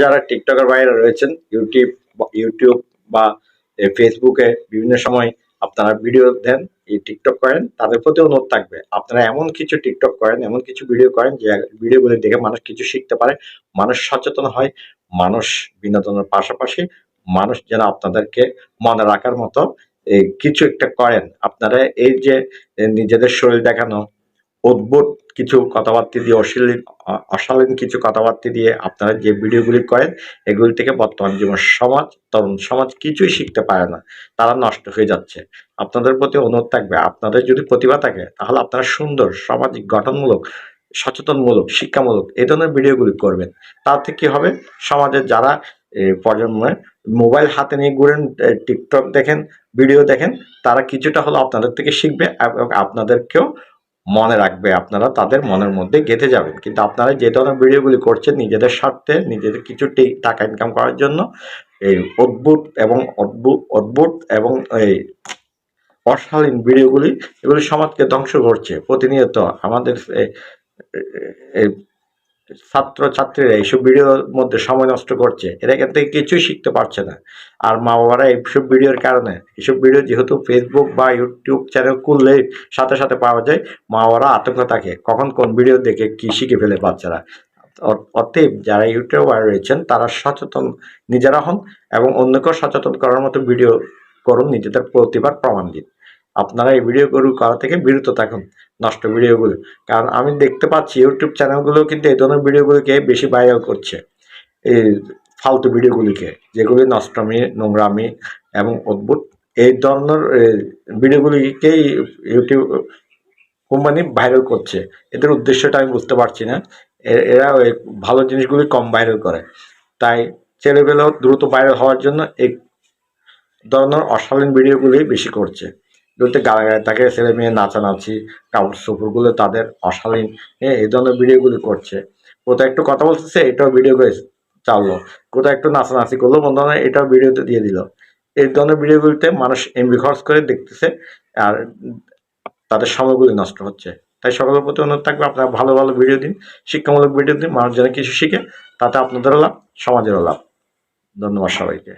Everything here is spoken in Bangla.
যারা টিকটকের বাইরে রয়েছেন, ইউটিউব ইউটিউব বা ফেসবুকে বিভিন্ন সময় আপনারা ভিডিও দেন, এই টিকটক করেন, তাদের প্রতি অনুরোধ থাকবে। আপনারা এমন কিছু টিকটক করেন, এমন কিছু ভিডিও করেন, যে ভিডিওগুলি দেখে মানুষ কিছু শিখতে পারে, মানুষ সচেতন হয়, মানুষ বিনোদনের পাশাপাশি মানুষ যেন আপনাদেরকে মনে রাখার মতো কিছু একটা করেন। আপনারা এই যে নিজেদের শরীর দেখানো অদ্ভুত কিছু কথাবার্তা দিয়ে, অশ্লীল অশালীন কিছু কথাবার্তা দিয়ে আপনারা যে ভিডিওগুলি করেন, এগুলি থেকে বর্তমান জীবন সমাজ, তরুণ সমাজ কিছুই শিখতে পারে না। তারা নষ্ট হয়ে যাচ্ছে। আপনাদের প্রতি অনুরোধ থাকবে, আপনাদের যদি প্রতিভা থাকে, তাহলে আপনারা সুন্দর, সামাজিক, গঠনমূলক, সচেতনমূলক, শিক্ষামূলক এই ধরনের ভিডিওগুলি করবেন। তাতে কি হবে? সমাজের যারা প্রজন্মে মোবাইল হাতে নিয়ে ঘুরেন টিকটক দেখেন, ভিডিও দেখেন, তারা কিছুটা হলো আপনাদের থেকে শিখবে এবং আপনাদেরকেও মনে রাখবে আপনারা, তাদের মনের মধ্যে গেঁথে যাবেন। কিন্তু আপনারা যে ধরনের ভিডিওগুলি করছেন নিজেদের স্বার্থে, নিজেদের কিছু টাকা ইনকাম করার জন্য, এই অদ্ভুত এবং অদ্ভুত অদ্ভুত এবং এই অশালীন ভিডিওগুলি, এগুলি সমাজকে ধ্বংস করছে। প্রতিনিয়ত আমাদের ছাত্র ছাত্রীরা এইসব ভিডিওর মধ্যে সময় নষ্ট করছে, এরা এখান থেকে কিছুই শিখতে পারছে না। আর মা বাবারা এইসব ভিডিওর কারণে, এইসব ভিডিও যেহেতু ফেসবুক বা ইউটিউব চ্যানেল খুললে সাথে সাথে পাওয়া যায় মা বাবারা আতঙ্ক থাকে, কখন কোন ভিডিও দেখে কি শিখে ফেলে বাচ্চারা। অতএব যারা ইউটিউবার রয়েছেন, তারা সচেতন নিজেরা হন এবং অন্যকেও সচেতন করার মতো ভিডিও করুন, নিজেদের প্রতিভার প্রমাণ দিন। আপনারা এই ভিডিওগুলো করা থেকে বিরত থাকুন, নষ্ট ভিডিওগুলো কারণ আমি দেখতে পাচ্ছি ইউটিউব চ্যানেলগুলো কিন্তু এই ধরনের ভিডিওগুলোকে বেশি ভাইরাল করছে। এই ফালতু ভিডিওগুলিকে যেগুলি নষ্টমী, নোংরামি এবং অদ্ভুত এই ধরনের ভিডিওগুলিকেই ইউটিউব কোম্পানি ভাইরাল করছে। এদের উদ্দেশ্যটা আমি বুঝতে পারছি না। এরা ভালো জিনিসগুলি কম ভাইরাল করে। তাই ছেলেবেলা দ্রুত ভাইরাল হওয়ার জন্য এই ধরনের অশালীন ভিডিওগুলি বেশি করছে। বলতে গালাগালি তাকে ছেলে মেয়ে নাচানাচি, কাপড় চোপড়গুলো তাদের অশালীন হ্যাঁ এই ধরনের ভিডিওগুলি করছে। কোথাও একটু কথা বলতেছে, এটাও ভিডিও করে চাললো। কোথাও একটু নাচানাচি করল, বন্ধু এটাও ভিডিওতে দিয়ে দিল। এই ধরনের ভিডিওগুলিতে মানুষ এমবি খরচ করে দেখতেছে, আর তাদের সময়গুলি নষ্ট হচ্ছে। তাই সকলের প্রতি অনুরোধ থাকবে, আপনারা ভালো ভালো ভিডিও দিন, শিক্ষামূলক ভিডিও দিন, মানুষ যেন কিছু শিখে, তাতে আপনাদেরও লাভ, সমাজেরও লাভ। ধন্যবাদ সবাইকে।